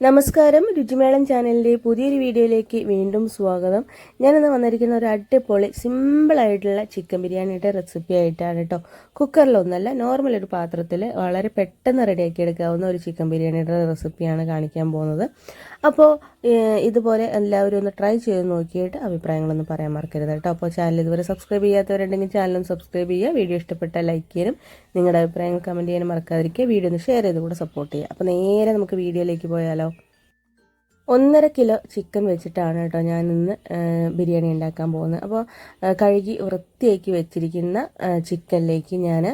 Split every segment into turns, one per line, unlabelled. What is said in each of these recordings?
നമസ്കാരം. രുചിമേളം ചാനലിന്റെ പുതിയൊരു വീഡിയോയിലേക്ക് വീണ്ടും സ്വാഗതം. ഞാനിന്ന് വന്നിരിക്കുന്ന ഒരു അടിപൊളി സിമ്പിളായിട്ടുള്ള ചിക്കൻ ബിരിയാണിയുടെ റെസിപ്പി ആയിട്ടാണ് കേട്ടോ കുക്കറിലൊന്നല്ല നോർമൽ ഒരു പാത്രത്തിൽ വളരെ പെട്ടെന്ന് റെഡിയാക്കി എടുക്കാവുന്ന ഒരു ചിക്കൻ ബിരിയാണിയുടെ റെസിപ്പിയാണ് കാണിക്കാൻ പോകുന്നത്. അപ്പോൾ ഇതുപോലെ എല്ലാവരും ഒന്ന് ട്രൈ ചെയ്ത് നോക്കിയിട്ട് അഭിപ്രായങ്ങളൊന്നും പറയാൻ മറക്കരുത് കേട്ടോ. അപ്പോൾ ചാനൽ ഇതുവരെ സബ്സ്ക്രൈബ് ചെയ്യാത്തവരുണ്ടെങ്കിൽ ചാനലും സബ്സ്ക്രൈബ് ചെയ്യുക. വീഡിയോ ഇഷ്ടപ്പെട്ട ലൈക്ക് ചെയ്യാനും നിങ്ങളുടെ അഭിപ്രായങ്ങൾ കമന്റ് ചെയ്യാനും മറക്കാതിരിക്കുക. വീഡിയോ ഒന്ന് ഷെയർ ചെയ്ത് കൂടെ സപ്പോർട്ട് ചെയ്യുക. അപ്പോൾ നേരെ നമുക്ക് വീഡിയോയിലേക്ക് പോയാലോ? ഒന്നര കിലോ ചിക്കൻ വെച്ചിട്ടാണ് കേട്ടോ ഞാൻ ഇന്ന് ബിരിയാണി ഉണ്ടാക്കാൻ പോകുന്നത്. അപ്പോൾ കഴുകി വൃത്തിയാക്കി വെച്ചിരിക്കുന്ന ചിക്കനിലേക്ക് ഞാൻ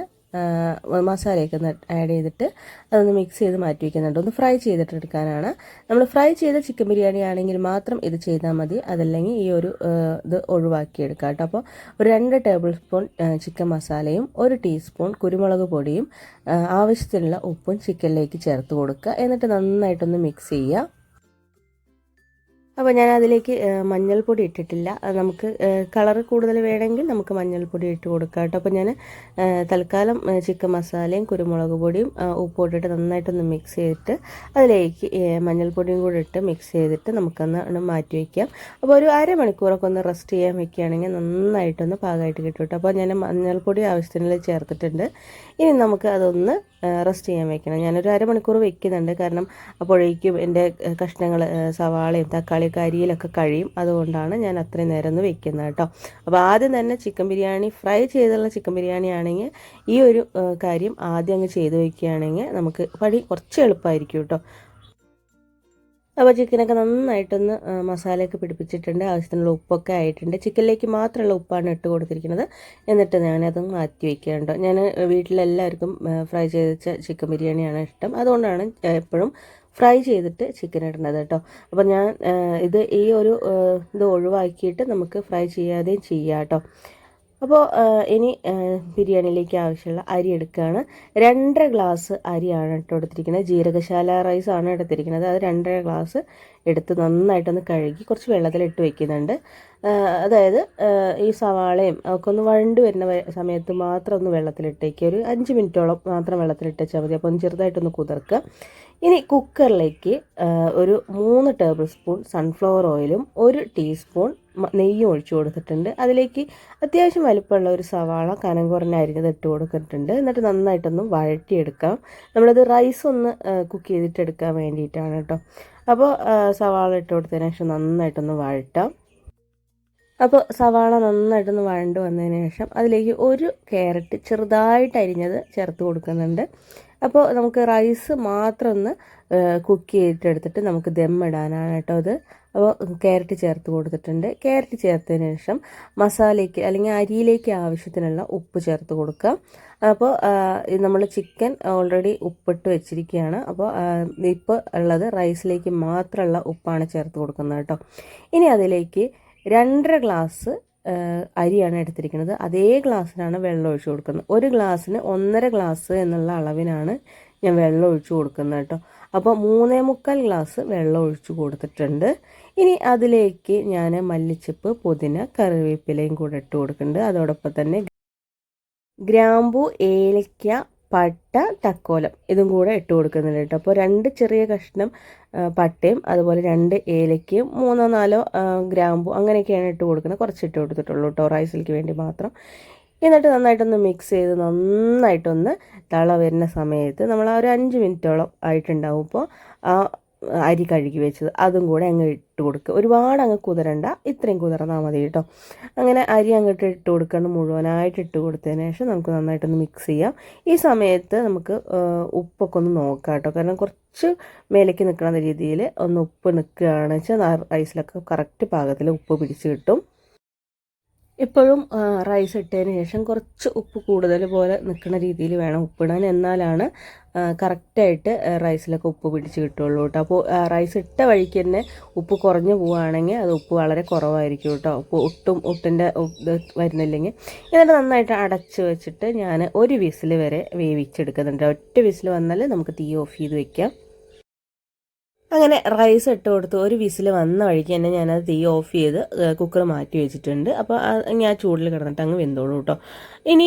മസാലയൊക്കെ ഒന്ന് ആഡ് ചെയ്തിട്ട് അതൊന്ന് മിക്സ് ചെയ്ത് മാറ്റി വയ്ക്കുന്നുണ്ട് ഒന്ന് ഫ്രൈ ചെയ്തിട്ട് എടുക്കാനാണ് നമ്മൾ ഫ്രൈ ചെയ്ത ചിക്കൻ ബിരിയാണി ആണെങ്കിൽ മാത്രം ഇത് ചെയ്താൽ മതി. അതല്ലെങ്കിൽ ഈ ഒരു ഇത് ഒഴിവാക്കിയെടുക്കാം കേട്ടോ. അപ്പോൾ ഒരു രണ്ട് ടേബിൾ സ്പൂൺ ചിക്കൻ മസാലയും ഒരു ടീസ്പൂൺ കുരുമുളക് പൊടിയും ആവശ്യത്തിനുള്ള ഉപ്പും ചിക്കനിലേക്ക് ചേർത്ത് കൊടുക്കുക. എന്നിട്ട് നന്നായിട്ടൊന്ന് മിക്സ് ചെയ്യുക. അപ്പോൾ ഞാൻ അതിലേക്ക് മഞ്ഞൾപ്പൊടി ഇട്ടിട്ടില്ല. നമുക്ക് കളർ കൂടുതൽ വേണമെങ്കിൽ നമുക്ക് മഞ്ഞൾപ്പൊടി ഇട്ട് കൊടുക്കാം കേട്ടോ. അപ്പോൾ ഞാൻ തൽക്കാലം ചിക്കൻ മസാലയും കുരുമുളക് പൊടിയും ഉപ്പ് ഇട്ടിട്ട് നന്നായിട്ടൊന്ന് മിക്സ് ചെയ്തിട്ട് അതിലേക്ക് മഞ്ഞൾപ്പൊടിയും കൂടി ഇട്ട് മിക്സ് ചെയ്തിട്ട് നമുക്കൊന്ന് മാറ്റി വയ്ക്കാം അപ്പോൾ ഒരു അരമണിക്കൂറൊക്കെ ഒന്ന് റെസ്റ്റ് ചെയ്യാൻ വെക്കുകയാണെങ്കിൽ നന്നായിട്ടൊന്ന് പാകമായിട്ട് കിട്ടും കേട്ടോ. അപ്പോൾ ഞാൻ മഞ്ഞൾപ്പൊടി ആവശ്യത്തിന് ചേർത്തിട്ടുണ്ട്. ഇനി നമുക്ക് അതൊന്ന് റെസ്റ്റ് ചെയ്യാൻ വെക്കണം. ഞാനൊരു അരമണിക്കൂർ വെക്കുന്നുണ്ട്. കാരണം അപ്പോഴേക്കും എന്റെ കഷ്ണങ്ങൾ സവാളയും തക്കാളിയൊക്കെ അരിയിലൊക്കെ കഴിയും. അതുകൊണ്ടാണ് ഞാൻ അത്രയും നേരം ഒന്ന് വെക്കുന്നത് കേട്ടോ. അപ്പോൾ ആദ്യം തന്നെ ചിക്കൻ ബിരിയാണി ഫ്രൈ ചെയ്തുള്ള ചിക്കൻ ബിരിയാണി ആണെങ്കിൽ ഈ ഒരു കാര്യം ആദ്യം അങ്ങ് ചെയ്ത് വയ്ക്കുകയാണെങ്കിൽ നമുക്ക് പണി കുറച്ച് എളുപ്പമായിരിക്കും കേട്ടോ. അപ്പോൾ ചിക്കനൊക്കെ നന്നായിട്ടൊന്ന് മസാലയൊക്കെ പിടിപ്പിച്ചിട്ടുണ്ട്. ആവശ്യത്തിനുള്ള ഉപ്പൊക്കെ ആയിട്ടുണ്ട്. ചിക്കനിലേക്ക് മാത്രമുള്ള ഉപ്പാണ് ഇട്ട് കൊടുത്തിരിക്കുന്നത്. എന്നിട്ട് ഞാനത് മാറ്റി വയ്ക്കേണ്ട ഞാൻ വീട്ടിലെല്ലാവർക്കും ഫ്രൈ ചെയ്ത ചിക്കൻ ബിരിയാണിയാണ് ഇഷ്ടം. അതുകൊണ്ടാണ് എപ്പോഴും ഫ്രൈ ചെയ്തിട്ട് ചിക്കൻ ഇടേണ്ടത് കേട്ടോ. അപ്പോൾ ഞാൻ ഇത് ഈ ഒരു ഇത് ഒഴിവാക്കിയിട്ട് നമുക്ക് ഫ്രൈ ചെയ്യാതെയും ചെയ്യാം കേട്ടോ. അപ്പോൾ ഇനി ബിരിയാണിയിലേക്ക് ആവശ്യമുള്ള അരി എടുക്കുകയാണ്. രണ്ടര ഗ്ലാസ് അരിയാണ് ഇട്ട് എടുത്തിരിക്കുന്നത് ജീരകശാല റൈസ് ആണ് എടുത്തിരിക്കുന്നത്. അത് രണ്ടര ഗ്ലാസ് എടുത്ത് നന്നായിട്ടൊന്ന് കഴുകി കുറച്ച് വെള്ളത്തിലിട്ട് വെക്കുന്നുണ്ട്. അതായത് ഈ സവാളയും ഒക്കെ ഒന്ന് വഴണ്ട് വരുന്ന സമയത്ത് മാത്രം ഒന്ന് വെള്ളത്തിലിട്ടേക്ക് ഒരു അഞ്ച് മിനിറ്റോളം മാത്രം വെള്ളത്തിലിട്ടാൽ മതി. അപ്പോൾ ഒന്ന് ചെറുതായിട്ടൊന്ന് കുതിർക്കുക. ഇനി കുക്കറിലേക്ക് ഒരു മൂന്ന് ടേബിൾ സ്പൂൺ സൺഫ്ലവർ ഓയിലും ഒരു ടീസ്പൂൺ നെയ്യും ഒഴിച്ചു കൊടുത്തിട്ടുണ്ട്. അതിലേക്ക് അത്യാവശ്യം വലിപ്പമുള്ള ഒരു സവാള കനം കുറഞ്ഞ അരിഞ്ഞത് ഇട്ട് കൊടുത്തിട്ടുണ്ട്. എന്നിട്ട് നന്നായിട്ടൊന്ന് വഴറ്റിയെടുക്കാം. നമ്മളത് റൈസ് ഒന്ന് കുക്ക് ചെയ്തിട്ടെടുക്കാൻ വേണ്ടിയിട്ടാണ് കേട്ടോ അപ്പോൾ സവാള ഇട്ട് കൊടുത്തതിന് ശേഷം നന്നായിട്ടൊന്ന് വഴറ്റാം. അപ്പോൾ സവാള നന്നായിട്ടൊന്ന് വഴണ്ട് വന്നതിന് ശേഷം അതിലേക്ക് ഒരു ക്യാരറ്റ് ചെറുതായിട്ട് അരിഞ്ഞത് ചേർത്ത് കൊടുക്കുന്നുണ്ട്. അപ്പോൾ നമുക്ക് റൈസ് മാത്രം ഒന്ന് കുക്ക് ചെയ്തിട്ടെടുത്തിട്ട് നമുക്ക് ദം ഇടാനാണ് കേട്ടോ അത് അപ്പോൾ ക്യാരറ്റ് ചേർത്ത് കൊടുത്തിട്ടുണ്ട്. ക്യാരറ്റ് ചേർത്തതിന് ശേഷം മസാലയ്ക്ക് അല്ലെങ്കിൽ അരിയിലേക്ക് ആവശ്യത്തിനുള്ള ഉപ്പ് ചേർത്ത് കൊടുക്കുക. അപ്പോൾ നമ്മൾ ചിക്കൻ ഓൾറെഡി ഉപ്പിട്ട് വെച്ചിരിക്കുകയാണ്. അപ്പോൾ ഇപ്പോൾ ഉള്ളത് റൈസിലേക്ക് മാത്രമുള്ള ഉപ്പാണ് ചേർത്ത് കൊടുക്കുന്നത് കേട്ടോ. ഇനി അതിലേക്ക് രണ്ടര ഗ്ലാസ് അരിയാണ് എടുത്തിരിക്കുന്നത്. അതേ ഗ്ലാസ്സിനാണ് വെള്ളം ഒഴിച്ചു കൊടുക്കുന്നത്. ഒരു ഗ്ലാസ്സിന് ഒന്നര ഗ്ലാസ് എന്നുള്ള അളവിനാണ് ഞാൻ വെള്ളം ഒഴിച്ചു കൊടുക്കുന്നത് കേട്ടോ. അപ്പോൾ മൂന്നേ മുക്കാൽ ഗ്ലാസ് വെള്ളം ഒഴിച്ചു കൊടുത്തിട്ടുണ്ട്. ഇനി അതിലേക്ക് ഞാൻ മല്ലിച്ചപ്പ് പുതിന കറിവേപ്പിലയും കൂടെ ഇട്ട് കൊടുക്കുന്നുണ്ട്. അതോടൊപ്പം തന്നെ ഗ്രാമ്പു ഏലക്ക പട്ട തക്കോലം ഇതും കൂടെ ഇട്ട് കൊടുക്കുന്നുണ്ട് കേട്ടോ. അപ്പോൾ രണ്ട് ചെറിയ കഷ്ണം പട്ടയും അതുപോലെ രണ്ട് ഏലക്കയും മൂന്നോ നാലോ ഗ്രാമ്പു അങ്ങനെയൊക്കെയാണ് ഇട്ട് കൊടുക്കുന്നത്. കുറച്ച് ഇട്ട് കൊടുത്തിട്ടുള്ളൂ കേട്ടോ റൈസിലേക്ക് വേണ്ടി മാത്രം. എന്നിട്ട് നന്നായിട്ടൊന്ന് മിക്സ് ചെയ്ത് നന്നായിട്ടൊന്ന് തള വരുന്ന സമയത്ത് നമ്മൾ ആ ഒരു അഞ്ച് മിനിറ്റോളം ആയിട്ടുണ്ടാവും ഇപ്പോൾ ആ അരി കഴുകി വെച്ചത്. അതും കൂടെ അങ്ങ് ഇട്ട് കൊടുക്കുക ഒരുപാട് അങ്ങ് കുതിരണ്ട. ഇത്രയും കുതിർന്നാൽ മതി കേട്ടോ. അങ്ങനെ അരി അങ്ങോട്ട് ഇട്ട് കൊടുക്കണം മുഴുവനായിട്ട് ഇട്ട് കൊടുത്തതിന് ശേഷം നമുക്ക് നന്നായിട്ടൊന്ന് മിക്സ് ചെയ്യാം. ഈ സമയത്ത് നമുക്ക് ഉപ്പൊക്കെ ഒന്ന് നോക്കാം കേട്ടോ. കാരണം കുറച്ച് മേലേക്ക് നിൽക്കുന്ന രീതിയിൽ ഒന്ന് ഉപ്പ് നിൽക്കുകയാണെന്ന് വെച്ചാൽ റൈസിലൊക്കെ കറക്റ്റ് പാകത്തിൽ ഉപ്പ് പിടിച്ച് കിട്ടും. ഇപ്പോഴും റൈസ് ഇട്ടതിന് ശേഷം കുറച്ച് ഉപ്പ് കൂടുതൽ പോലെ നിൽക്കുന്ന രീതിയിൽ വേണം ഉപ്പിടാൻ. എന്നാലാണ് കറക്റ്റായിട്ട് റൈസിലൊക്കെ ഉപ്പ് പിടിച്ച് കിട്ടുള്ളൂ കേട്ടോ. അപ്പോൾ റൈസ് ഇട്ട വഴിക്ക് തന്നെ ഉപ്പ് കുറഞ്ഞു പോവുകയാണെങ്കിൽ അത് ഉപ്പ് വളരെ കുറവായിരിക്കും കേട്ടോ. അപ്പോൾ ഒട്ടും ഒട്ടിന്റെ വരുന്നില്ലെങ്കിൽ. എന്നിട്ട് നന്നായിട്ട് അടച്ച് വെച്ചിട്ട് ഞാൻ ഒരു വിസിൽ വരെ വേവിച്ചെടുക്കുന്നുണ്ട്. ഒറ്റ വിസിൽ വന്നാൽ നമുക്ക് തീ ഓഫ് ചെയ്ത് വെക്കാം. അങ്ങനെ റൈസ് ഇട്ട് കൊടുത്തു. ഒരു വിസിൽ വന്ന വഴിക്ക് തന്നെ ഞാനത് തീ ഓഫ് ചെയ്ത് കുക്കർ മാറ്റി വെച്ചിട്ടുണ്ട്. അപ്പോൾ ഞാൻ ചൂടിൽ കിടന്നിട്ട് അങ്ങ് വെന്തോളൂ കേട്ടോ ഇനി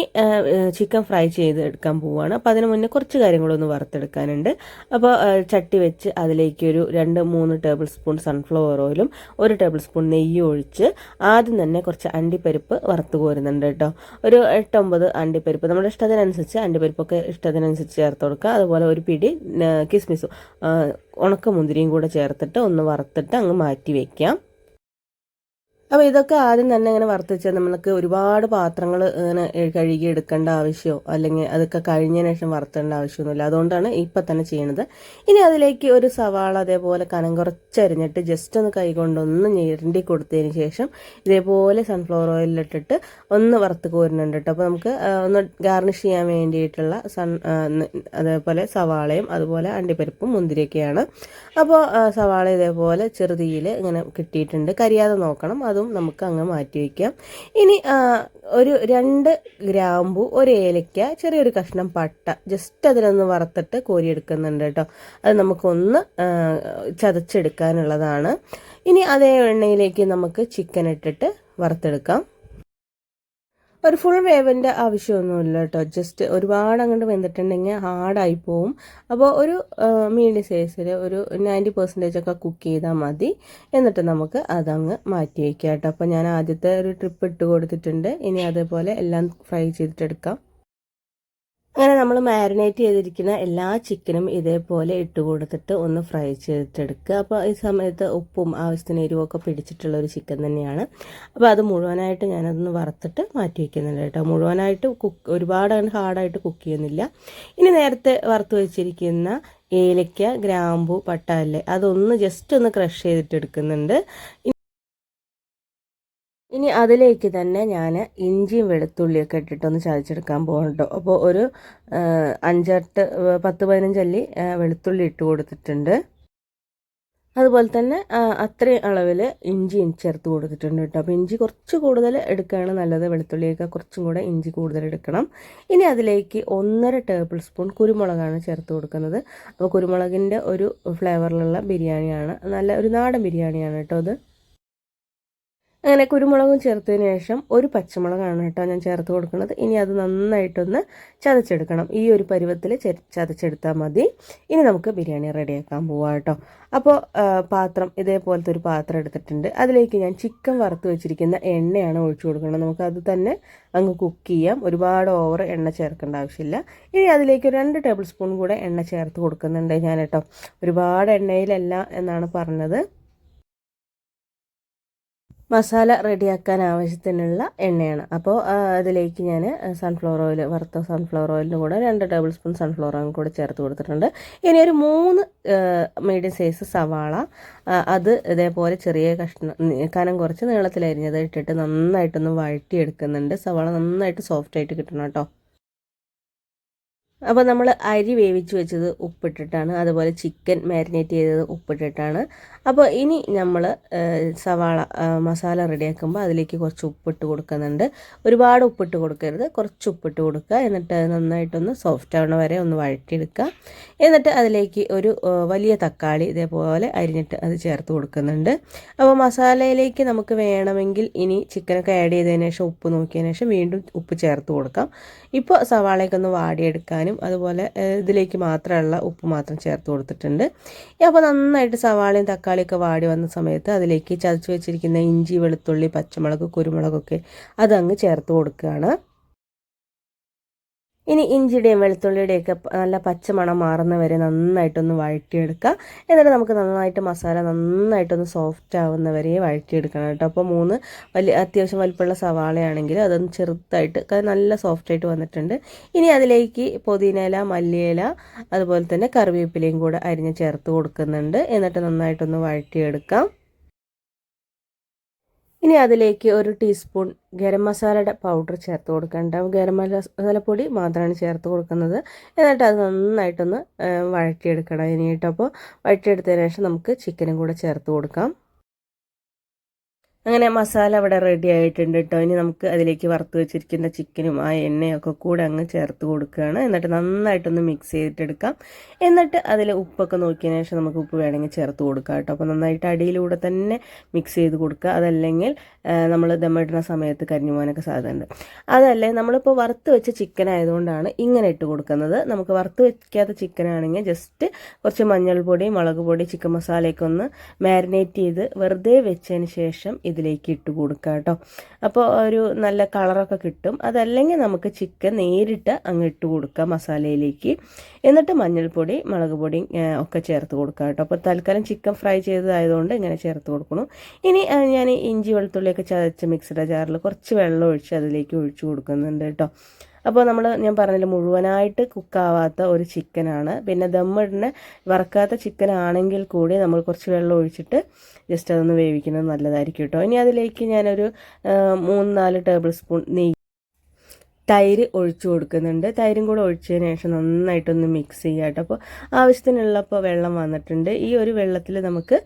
ചിക്കൻ ഫ്രൈ ചെയ്ത് എടുക്കാൻ പോവുകയാണ് അപ്പോൾ അതിന് മുന്നേ കുറച്ച് കാര്യങ്ങളൊന്ന് വറുത്തെടുക്കാനുണ്ട്. അപ്പോൾ ചട്ടി വെച്ച് അതിലേക്ക് ഒരു രണ്ട് മൂന്ന് ടേബിൾ സ്പൂൺ സൺഫ്ലവർ ഓയിലും ഒരു ടേബിൾ സ്പൂൺ നെയ്യ് ഒഴിച്ച് ആദ്യം തന്നെ കുറച്ച് അണ്ടിപ്പരിപ്പ് വറുത്ത് കോരുന്നുണ്ട് കേട്ടോ ഒരു എട്ടൊമ്പത് അണ്ടിപ്പരിപ്പ്. നമ്മുടെ ഇഷ്ടത്തിനനുസരിച്ച് അണ്ടിപ്പരിപ്പൊക്കെ ഇഷ്ടത്തിനനുസരിച്ച് ചേർത്ത് കൊടുക്കുക. അതുപോലെ ഒരു പിടി കിസ്മിസും ഉണക്കമുന്തിരിയും കൂടെ ചേർത്തിട്ട് ഒന്ന് വറുത്തിട്ട് അങ്ങ് മാറ്റി വയ്ക്കാം അപ്പോൾ ഇതൊക്കെ ആദ്യം തന്നെ ഇങ്ങനെ വർത്തിച്ചാൽ നമ്മൾക്ക് ഒരുപാട് പാത്രങ്ങൾ ഇങ്ങനെ കഴുകി എടുക്കേണ്ട ആവശ്യമോ അല്ലെങ്കിൽ അതൊക്കെ കഴിഞ്ഞതിന് ശേഷം വറുത്തേണ്ട ആവശ്യമൊന്നുമില്ല അതുകൊണ്ടാണ് ഇപ്പം തന്നെ ചെയ്യണത്. ഇനി അതിലേക്ക് ഒരു സവാള അതേപോലെ കനം കുറച്ചരിഞ്ഞിട്ട് ജസ്റ്റ് ഒന്ന് കൈകൊണ്ടൊന്ന് ഞെരണ്ടി കൊടുത്തതിന് ശേഷം ഇതേപോലെ സൺഫ്ലവർ ഓയിലിട്ടിട്ട് ഒന്ന് വറുത്ത് കോരുന്നുണ്ട് കേട്ടോ. അപ്പോൾ നമുക്ക് ഒന്ന് ഗാർണിഷ് ചെയ്യാൻ വേണ്ടിയിട്ടുള്ള സൺ അതേപോലെ സവാളയും അതുപോലെ അണ്ടിപ്പരിപ്പും മുന്തിരിയൊക്കെയാണ്. അപ്പോൾ സവാള ഇതേപോലെ ചെറുതീയിൽ ഇങ്ങനെ കിട്ടിയിട്ടുണ്ട്. കരിയാതെ നോക്കണം. അതും നമുക്ക് അങ്ങ് മാറ്റി വയ്ക്കാം ഇനി ഒരു രണ്ട് ഗ്രാമ്പു ഒരു ഏലക്ക ചെറിയൊരു കഷ്ണം പട്ട ജസ്റ്റ് അതിലൊന്ന് വറുത്തിട്ട് കോരിയെടുക്കുന്നുണ്ട് കേട്ടോ. അത് നമുക്കൊന്ന് ചതച്ചെടുക്കാനുള്ളതാണ്. ഇനി അതേ എണ്ണയിലേക്ക് നമുക്ക് ചിക്കൻ ഇട്ടിട്ട് വറുത്തെടുക്കാം. ഒരു ഫുൾ വേവിന്റെ ആവശ്യമൊന്നുമില്ല കേട്ടോ ജസ്റ്റ് ഒരുപാട് അങ്ങോട്ട് വെന്തിട്ടുണ്ടെങ്കിൽ ഹാർഡായി പോവും. അപ്പോൾ ഒരു മീഡിയം സൈസിൽ ഒരു നയന്റി പെർസെന്റേജ് ഒക്കെ കുക്ക് ചെയ്താൽ മതി. എന്നിട്ട് നമുക്ക് അതങ്ങ് മാറ്റി വയ്ക്കാം കേട്ടോ അപ്പോൾ ഞാൻ ആദ്യത്തെ ഒരു ട്രിപ്പ് ഇട്ട് കൊടുത്തിട്ടുണ്ട്. ഇനി അതേപോലെ എല്ലാം ഫ്രൈ ചെയ്തിട്ടെടുക്കാം അങ്ങനെ നമ്മൾ മാരിനേറ്റ് ചെയ്തിരിക്കുന്ന എല്ലാ ചിക്കനും ഇതേപോലെ ഇട്ട് കൊടുത്തിട്ട് ഒന്ന് ഫ്രൈ ചെയ്തിട്ടെടുക്കുക. അപ്പോൾ ഈ സമയത്ത് ഉപ്പും ആവശ്യത്തിന് എരിവൊക്കെ പിടിച്ചിട്ടുള്ള ഒരു ചിക്കൻ തന്നെയാണ്. അപ്പോൾ അത് മുഴുവനായിട്ട് ഞാനതൊന്ന് വറുത്തിട്ട് മാറ്റി വയ്ക്കുന്നുണ്ട് കേട്ടോ. മുഴുവനായിട്ട് കുക്ക് ഒരുപാട് ഹാർഡായിട്ട് കുക്ക് ചെയ്യുന്നില്ല. ഇനി നേരത്തെ വറുത്ത് വെച്ചിരിക്കുന്ന ഏലക്ക ഗ്രാമ്പു പട്ട അല്ലേ അതൊന്ന് ജസ്റ്റ് ഒന്ന് ക്രഷ് ചെയ്തിട്ട് എടുക്കുന്നുണ്ട് ഇനി അതിലേക്ക് തന്നെ ഞാൻ ഇഞ്ചിയും വെളുത്തുള്ളിയൊക്കെ ഇട്ടിട്ടൊന്ന് ചതച്ചെടുക്കാൻ പോകണ്ടോ അപ്പോൾ ഒരു അഞ്ചെട്ട് പത്ത് പതിനഞ്ചല്ലി വെളുത്തുള്ളി ഇട്ട് കൊടുത്തിട്ടുണ്ട്. അതുപോലെ തന്നെ അത്രയും അളവിൽ ഇഞ്ചി ചേർത്ത് കൊടുത്തിട്ടുണ്ട് കേട്ടോ. അപ്പോൾ ഇഞ്ചി കുറച്ച് കൂടുതൽ എടുക്കുകയാണ് നല്ലത്. വെളുത്തുള്ളിയൊക്കെ കുറച്ചും കൂടെ ഇഞ്ചി കൂടുതൽ എടുക്കണം. ഇനി അതിലേക്ക് ഒന്നര ടേബിൾ സ്പൂൺ കുരുമുളകാണ് ചേർത്ത് കൊടുക്കുന്നത്. അപ്പോൾ കുരുമുളകിന്റെ ഒരു ഫ്ലേവറിലുള്ള ബിരിയാണിയാണ്. നല്ല ഒരു നാടൻ ബിരിയാണിയാണ് കേട്ടോ അത് അങ്ങനെ കുരുമുളകും ചേർത്തതിന് ശേഷം ഒരു പച്ചമുളകാണ് കേട്ടോ ഞാൻ ചേർത്ത് കൊടുക്കുന്നത്. ഇനി അത് നന്നായിട്ടൊന്ന് ചതച്ചെടുക്കണം. ഈ ഒരു പരുവത്തിൽ ചതച്ചെടുത്താൽ മതി. ഇനി നമുക്ക് ബിരിയാണി റെഡിയാക്കാൻ പോവാം കേട്ടോ. അപ്പോൾ പാത്രം ഇതേപോലത്തെ ഒരു പാത്രം എടുത്തിട്ടുണ്ട്. അതിലേക്ക് ഞാൻ ചിക്കൻ വറുത്ത് വെച്ചിരിക്കുന്ന എണ്ണയാണ് ഒഴിച്ചു നമുക്ക് അത് തന്നെ അങ്ങ് കുക്ക് ചെയ്യാം. ഒരുപാട് ഓവർ എണ്ണ ചേർക്കേണ്ട ആവശ്യമില്ല. ഇനി അതിലേക്ക് രണ്ട് ടേബിൾ സ്പൂൺ കൂടെ എണ്ണ ചേർത്ത് കൊടുക്കുന്നുണ്ട് ഞാൻ കേട്ടോ. ഒരുപാട് എണ്ണയിലല്ല എന്നാണ് പറഞ്ഞത്. മസാല റെഡിയാക്കാൻ ആവശ്യത്തിനുള്ള എണ്ണയാണ്. അപ്പോൾ അതിലേക്ക് ഞാൻ സൺഫ്ലവർ ഓയിൽ വറുത്ത സൺഫ്ലവർ ഓയിലിന് കൂടെ രണ്ട് ടേബിൾ സ്പൂൺ സൺഫ്ലവർ ഓയിൽ കൂടെ ചേർത്ത് കൊടുത്തിട്ടുണ്ട്. ഇനി ഒരു മൂന്ന് മീഡിയം സൈസ് സവാള അത് ഇതേപോലെ ചെറിയ കഷ്ണം കനം കുറച്ച് നീളത്തിലരിഞ്ഞത് ഇട്ടിട്ട് നന്നായിട്ടൊന്ന് വഴറ്റിയെടുക്കുന്നുണ്ട്. സവാള നന്നായിട്ട് സോഫ്റ്റായിട്ട് കിട്ടണം കേട്ടോ. അപ്പോൾ നമ്മൾ അരി വേവിച്ച് വെച്ചത് ഉപ്പിട്ടിട്ടാണ്. അതുപോലെ ചിക്കൻ മാരിനേറ്റ് ചെയ്തത് ഉപ്പിട്ടിട്ടാണ്. അപ്പോൾ ഇനി നമ്മൾ സവാള മസാല റെഡിയാക്കുമ്പോൾ അതിലേക്ക് കുറച്ച് ഉപ്പിട്ട് കൊടുക്കുന്നുണ്ട്. ഒരുപാട് ഉപ്പിട്ട് കൊടുക്കരുത്. കുറച്ച് ഉപ്പിട്ട് കൊടുക്കുക. എന്നിട്ട് നന്നായിട്ടൊന്ന് സോഫ്റ്റ് ആവണ വരെ ഒന്ന് വഴറ്റിയെടുക്കുക. എന്നിട്ട് അതിലേക്ക് ഒരു വലിയ തക്കാളി ഇതേപോലെ അരിഞ്ഞിട്ട് അത് ചേർത്ത് കൊടുക്കുന്നുണ്ട്. അപ്പോൾ മസാലയിലേക്ക് നമുക്ക് വേണമെങ്കിൽ ഇനി ചിക്കനൊക്കെ ആഡ് ചെയ്തതിന് ശേഷം ഉപ്പ് നോക്കിയതിന് ശേഷം വീണ്ടും ഉപ്പ് ചേർത്ത് കൊടുക്കാം. ഇപ്പോൾ സവാളയൊക്കെ ഒന്ന് വാടിയെടുക്കാൻ ചേർക്കാനും അതുപോലെ ഇതിലേക്ക് മാത്രമുള്ള ഉപ്പ് മാത്രം ചേർത്ത് കൊടുത്തിട്ടുണ്ട്. അപ്പോൾ നന്നായിട്ട് സവാളയും തക്കാളിയൊക്കെ വാടി വന്ന സമയത്ത് അതിലേക്ക് ചതച്ച് വെച്ചിരിക്കുന്ന ഇഞ്ചി വെളുത്തുള്ളി പച്ചമുളക് കുരുമുളകൊക്കെ അതങ്ങ് ചേർത്ത് കൊടുക്കുകയാണ്. ഇനി ഇഞ്ചിയുടെയും വെളുത്തുള്ളിയുടെയൊക്കെ നല്ല പച്ചമണം മാറുന്ന വരെ നന്നായിട്ടൊന്ന് വഴറ്റിയെടുക്കുക. എന്നിട്ട് നമുക്ക് നന്നായിട്ട് മസാല നന്നായിട്ടൊന്ന് സോഫ്റ്റ് ആവുന്ന വരെ വഴറ്റിയെടുക്കണം കേട്ടോ. അപ്പോൾ മൂന്ന് വലിയ അത്യാവശ്യം വലിപ്പമുള്ള സവാളയാണെങ്കിൽ അതൊന്ന് ചെറുതായിട്ട് നല്ല സോഫ്റ്റ് ആയിട്ട് വന്നിട്ടുണ്ട്. ഇനി അതിലേക്ക് പുതിനയില മല്ലിയില അതുപോലെ തന്നെ കറിവേപ്പിലയും കൂടെ അരിഞ്ഞ് ചേർത്ത് കൊടുക്കുന്നുണ്ട്. എന്നിട്ട് നന്നായിട്ടൊന്ന് വഴറ്റിയെടുക്കാം. ഇനി അതിലേക്ക് ഒരു ടീസ്പൂൺ ഗരം മസാലയുടെ പൗഡർ ചേർത്ത് കൊടുക്കേണ്ട. ഗരം മസാലപ്പൊടി മാത്രമാണ് ചേർത്ത് കൊടുക്കുന്നത്. എന്നിട്ട് അത് നന്നായിട്ടൊന്ന് വഴറ്റിയെടുക്കണം ഇനിയിട്ടപ്പോൾ വഴറ്റിയെടുത്തതിന് ശേഷം നമുക്ക് ചിക്കനും കൂടെ ചേർത്ത് കൊടുക്കാം. അങ്ങനെ മസാല അവിടെ റെഡി ആയിട്ടുണ്ട് കേട്ടോ ഇനി നമുക്ക് അതിലേക്ക് വറുത്ത് വെച്ചിരിക്കുന്ന ചിക്കനും ആ എണ്ണയൊക്കെ കൂടെ അങ്ങ് ചേർത്ത് കൊടുക്കുകയാണ്. എന്നിട്ട് നന്നായിട്ടൊന്ന് മിക്സ് ചെയ്തിട്ടെടുക്കാം. എന്നിട്ട് അതിൽ ഉപ്പൊക്കെ നോക്കിയതിന് ശേഷം നമുക്ക് ഉപ്പ് വേണമെങ്കിൽ ചേർത്ത് കൊടുക്കാം കേട്ടോ അപ്പോൾ നന്നായിട്ട് അടിയിലൂടെ തന്നെ മിക്സ് ചെയ്ത് കൊടുക്കുക. അതല്ലെങ്കിൽ നമ്മൾ ദമ്മിടുന്ന സമയത്ത് കരിഞ്ഞു പോകാനൊക്കെ സാധ്യതയുണ്ട്. അതല്ലേ നമ്മളിപ്പോൾ വറുത്ത് വെച്ച ചിക്കൻ ആയതുകൊണ്ടാണ് ഇങ്ങനെ ഇട്ട് കൊടുക്കുന്നത്. നമുക്ക് വറുത്ത് വയ്ക്കാത്ത ചിക്കൻ ആണെങ്കിൽ ജസ്റ്റ് കുറച്ച് മഞ്ഞൾപ്പൊടി മുളക് പൊടി ചിക്കൻ മസാലയൊക്കെ ഒന്ന് മാരിനേറ്റ് ചെയ്ത് വെറുതെ വെച്ചതിന് ശേഷം ഇതിലേക്ക് ഇട്ട് കൊടുക്കുക കേട്ടോ. അപ്പോൾ ഒരു നല്ല കളറൊക്കെ കിട്ടും. അതല്ലെങ്കിൽ നമുക്ക് ചിക്കൻ നേരിട്ട് അങ്ങ് ഇട്ട് കൊടുക്കുക മസാലയിലേക്ക്. എന്നിട്ട് മഞ്ഞൾപ്പൊടി മുളക് പൊടി ഒക്കെ ചേർത്ത് കൊടുക്കുക കേട്ടോ. അപ്പോൾ തൽക്കാലം ചിക്കൻ ഫ്രൈ ചെയ്തതായതുകൊണ്ട് ഇങ്ങനെ ചേർത്ത് കൊടുക്കണം ഇനി ഞാൻ ഇഞ്ചി വെളുത്തുള്ളിയൊക്കെ ചതച്ച് മിക്സിയുടെ ജാറിൽ കുറച്ച് വെള്ളം ഒഴിച്ച് അതിലേക്ക് ഒഴിച്ചു കൊടുക്കുന്നുണ്ട് കേട്ടോ. അപ്പോൾ നമ്മൾ ഞാൻ പറഞ്ഞില്ല മുഴുവനായിട്ട് കുക്കാവാത്ത ഒരു ചിക്കനാണ്. പിന്നെ ദമ്മിടുന്ന വറക്കാത്ത ചിക്കൻ ആണെങ്കിൽ കൂടി നമ്മൾ കുറച്ച് വെള്ളം ഒഴിച്ചിട്ട് ജസ്റ്റ് അതൊന്ന് വേവിക്കുന്നത് നല്ലതായിരിക്കും കേട്ടോ. ഇനി അതിലേക്ക് ഞാനൊരു മൂന്ന് നാല് ടേബിൾ സ്പൂൺ നെയ്യ് തൈര് ഒഴിച്ചു കൊടുക്കുന്നുണ്ട്. തൈരും കൂടെ ഒഴിച്ചതിന് ശേഷം നന്നായിട്ടൊന്ന് മിക്സ് ചെയ്യുക കേട്ടോ. അപ്പോൾ ആവശ്യത്തിനുള്ളപ്പോൾ വെള്ളം വന്നിട്ടുണ്ട്. ഈ ഒരു വെള്ളത്തിൽ നമുക്ക്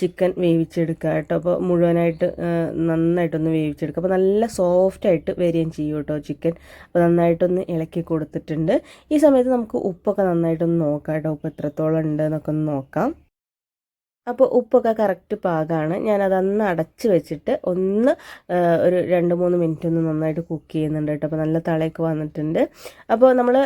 ചിക്കൻ വേവിച്ചെടുക്കുക കേട്ടോ. അപ്പോൾ മുഴുവനായിട്ട് നന്നായിട്ടൊന്ന് വേവിച്ചെടുക്കുക അപ്പോൾ നല്ല സോഫ്റ്റായിട്ട് വരികയും ചെയ്യും കേട്ടോ ചിക്കൻ അപ്പോൾ നന്നായിട്ടൊന്ന് ഇളക്കി കൊടുത്തിട്ടുണ്ട്. ഈ സമയത്ത് നമുക്ക് ഉപ്പൊക്കെ നന്നായിട്ടൊന്ന് നോക്കാം കേട്ടോ. ഉപ്പ് എത്രത്തോളം ഉണ്ട് എന്നൊക്കെ ഒന്ന് നോക്കാം. അപ്പോൾ ഉപ്പൊക്കെ കറക്റ്റ് പാകമാണ് ഞാനത് അന്ന് അടച്ച് വെച്ചിട്ട് ഒന്ന് ഒരു രണ്ട് മൂന്ന് മിനിറ്റ് ഒന്ന് നന്നായിട്ട് കുക്ക് ചെയ്യുന്നുണ്ട് കേട്ടോ. അപ്പോൾ നല്ല തളയൊക്കെ വന്നിട്ടുണ്ട്. അപ്പോൾ നമ്മൾ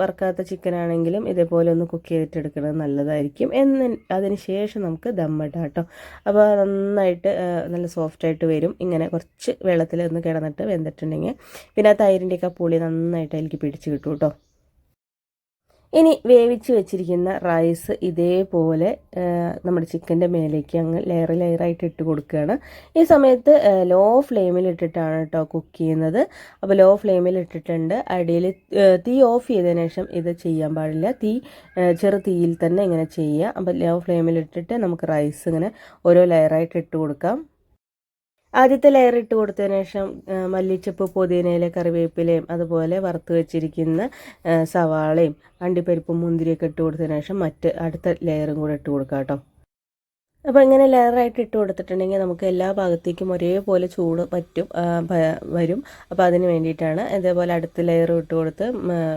വറുക്കാത്ത ചിക്കൻ ആണെങ്കിലും ഇതേപോലെ ഒന്ന് കുക്ക് ചെയ്തിട്ട് എടുക്കുന്നത് നല്ലതായിരിക്കും. എന്ന് അതിന് ശേഷം നമുക്ക് ദമ്മിടാം കേട്ടോ. അപ്പോൾ നന്നായിട്ട് നല്ല സോഫ്റ്റായിട്ട് വരും. ഇങ്ങനെ കുറച്ച് വെള്ളത്തിൽ ഒന്ന് കിടന്നിട്ട് വെന്തിട്ടുണ്ടെങ്കിൽ പിന്നെ ആ തൈരിന്റെയൊക്കെ പുളി നന്നായിട്ട് അതിലേക്ക് പിടിച്ച് കിട്ടും കേട്ടോ. ഇനി വേവിച്ച് വെച്ചിരിക്കുന്ന റൈസ് ഇതേപോലെ നമ്മുടെ ചിക്കന്റെ മേലേക്ക് അങ്ങ് ലെയർ ലെയറായിട്ട് ഇട്ട് കൊടുക്കുകയാണ്. ഈ സമയത്ത് ലോ ഫ്ലെയിമിൽ ഇട്ടിട്ടാണ് കേട്ടോ കുക്ക് ചെയ്യുന്നത്. അപ്പോൾ ലോ ഫ്ലെയിമിൽ ഇട്ടിട്ടുണ്ട്. അടിയിൽ തീ ഓഫ് ചെയ്തതിന് ശേഷം ഇത് ചെയ്യാൻ പാടില്ല. തീ ചെറു തീയിൽ തന്നെ ഇങ്ങനെ ചെയ്യുക. അപ്പോൾ ലോ ഫ്ലെയിമിൽ ഇട്ടിട്ട് നമുക്ക് റൈസ് ഇങ്ങനെ ഓരോ ലെയറായിട്ട് ഇട്ട് കൊടുക്കാം. ആദ്യത്തെ ലെയർ ഇട്ട് കൊടുത്തതിന് ശേഷം മല്ലിച്ചപ്പ് പുതിനയില കറിവേപ്പിലയും അതുപോലെ വറുത്ത് വെച്ചിരിക്കുന്ന സവാളയും അണ്ടിപ്പരിപ്പും മുന്തിരിയൊക്കെ ഇട്ട് കൊടുത്തതിന് ശേഷം മറ്റ് അടുത്ത ലെയറും കൂടെ ഇട്ട് കൊടുക്കാം കേട്ടോ അപ്പോൾ ഇങ്ങനെ ലെയറായിട്ട് ഇട്ട് കൊടുത്തിട്ടുണ്ടെങ്കിൽ നമുക്ക് എല്ലാ ഭാഗത്തേക്കും ഒരേപോലെ ചൂട് പറ്റും വരും. അപ്പോൾ അതിന് വേണ്ടിയിട്ടാണ് ഇതേപോലെ അടുത്ത ലെയർ ഇട്ട് കൊടുത്ത്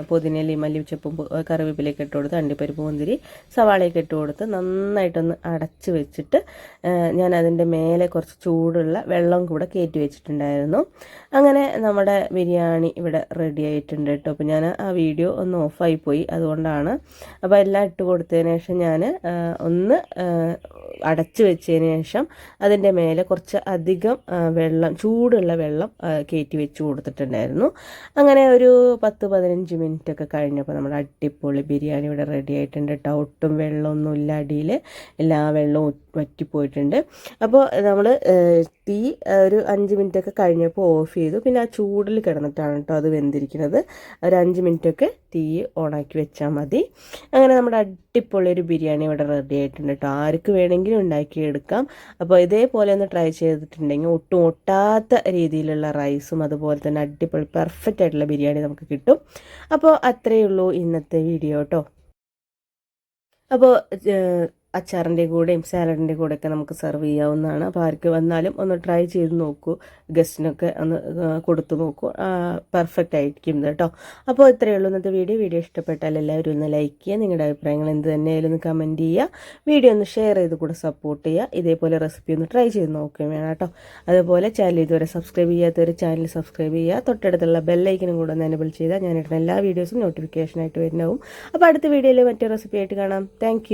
പുതിനയിലും മല്ലിച്ചപ്പും കറിവേപ്പിലേക്ക് ഇട്ട് കൊടുത്ത് അണ്ടിപ്പരിപ്പ് മുന്തിരി സവാളയൊക്കെ ഇട്ട് കൊടുത്ത് നന്നായിട്ടൊന്ന് അടച്ച് വെച്ചിട്ട് ഞാൻ അതിന്റെ മേലെ കുറച്ച് ചൂടുള്ള വെള്ളം കൂടെ കയറ്റി വെച്ചിട്ടുണ്ടായിരുന്നു. അങ്ങനെ നമ്മുടെ ബിരിയാണി ഇവിടെ റെഡി ആയിട്ടുണ്ട് കേട്ടോ. അപ്പോൾ ഞാൻ ആ വീഡിയോ ഒന്ന് ഓഫായി പോയി അതുകൊണ്ടാണ്. അപ്പോൾ എല്ലാം ഇട്ട് കൊടുത്തതിന് ശേഷം ഞാൻ ഒന്ന് അടച്ചു വെച്ചതിന് ശേഷം അതിന്റെ മേലെ കുറച്ച് അധികം വെള്ളം ചൂടുള്ള വെള്ളം കയറ്റി വെച്ച് കൊടുത്തിട്ടുണ്ടായിരുന്നു. അങ്ങനെ ഒരു പത്ത് പതിനഞ്ച് മിനിറ്റ് ഒക്കെ കഴിഞ്ഞപ്പോൾ നമ്മുടെ അടിപൊളി ബിരിയാണി ഇവിടെ റെഡി ആയിട്ടുണ്ട് കേട്ടോ ഒട്ടും വെള്ളമൊന്നുമില്ല അടിയിൽ എല്ലാ വെള്ളവും വറ്റിപ്പോയിട്ടുണ്ട്. അപ്പോൾ നമ്മൾ തീ ഒരു അഞ്ച് മിനിറ്റൊക്കെ കഴിഞ്ഞപ്പോൾ ഓഫ് ചെയ്തു. പിന്നെ ആ ചൂടിൽ കിടന്നിട്ടാണ് കേട്ടോ അത് വെന്തിരിക്കുന്നത്. ഒരു അഞ്ച് മിനിറ്റൊക്കെ തീ ഓണാക്കി വെച്ചാൽ മതി. അങ്ങനെ നമ്മുടെ അടിപൊളി ഒരു ബിരിയാണി ഇവിടെ റെഡി ആയിട്ടുണ്ട് കേട്ടോ ആർക്ക് വേണമെങ്കിലും ഉണ്ടാക്കിയെടുക്കാം. അപ്പോൾ ഇതേപോലെ ഒന്ന് ട്രൈ ചെയ്തിട്ടുണ്ടെങ്കിൽ ഒട്ടും ഒട്ടാത്ത രീതിയിലുള്ള റൈസും അതുപോലെ തന്നെ അടിപൊളി പെർഫെക്റ്റ് ആയിട്ടുള്ള ബിരിയാണി നമുക്ക് കിട്ടും. അപ്പോൾ അത്രയേ ഉള്ളൂ ഇന്നത്തെ വീഡിയോ കേട്ടോ അപ്പോൾ അച്ചാറിന്റെ കൂടെയും സാലഡിന്റെ കൂടെയൊക്കെ നമുക്ക് സെർവ് ചെയ്യാവുന്നതാണ്. അപ്പോൾ ആർക്ക് വന്നാലും ഒന്ന് ട്രൈ ചെയ്ത് നോക്കൂ. ഗസ്റ്റിനൊക്കെ ഒന്ന് കൊടുത്തു നോക്കൂ. പെർഫെക്റ്റ് ആയിരിക്കും കേട്ടോ. അപ്പോൾ ഇത്രയേ ഉള്ളൂ ഇന്നത്തെ വീഡിയോ വീഡിയോ ഇഷ്ടപ്പെട്ടാൽ എല്ലാവരും ഒന്ന് ലൈക്ക് ചെയ്യുക. നിങ്ങളുടെ അഭിപ്രായങ്ങൾ എന്ത് തന്നെയായാലും ഒന്ന് കമന്റ് ചെയ്യുക. വീഡിയോ ഒന്ന് ഷെയർ ചെയ്ത് കൂടെ സപ്പോർട്ട് ചെയ്യുക. ഇതേപോലെ റെസിപ്പി ഒന്ന് ട്രൈ ചെയ്ത് നോക്കുകയും വേണം കേട്ടോ. അതുപോലെ ചാനൽ ഇതുവരെ സബ്സ്ക്രൈബ് ചെയ്യാത്തവർ ചാനൽ സബ്സ്ക്രൈബ് ചെയ്യുക. തൊട്ടടുത്തുള്ള ബെല്ലൈക്കനും കൂടെ ഒന്ന് എനബിൾ ചെയ്താൽ ഞാനിടുന്ന എല്ലാ വീഡിയോസും നോട്ടിഫിക്കേഷനായിട്ട് വരുന്നതാവും. അപ്പോൾ അടുത്ത വീഡിയോയിൽ മറ്റേ റെസിപ്പി ആയിട്ട് കാണാം. താങ്ക്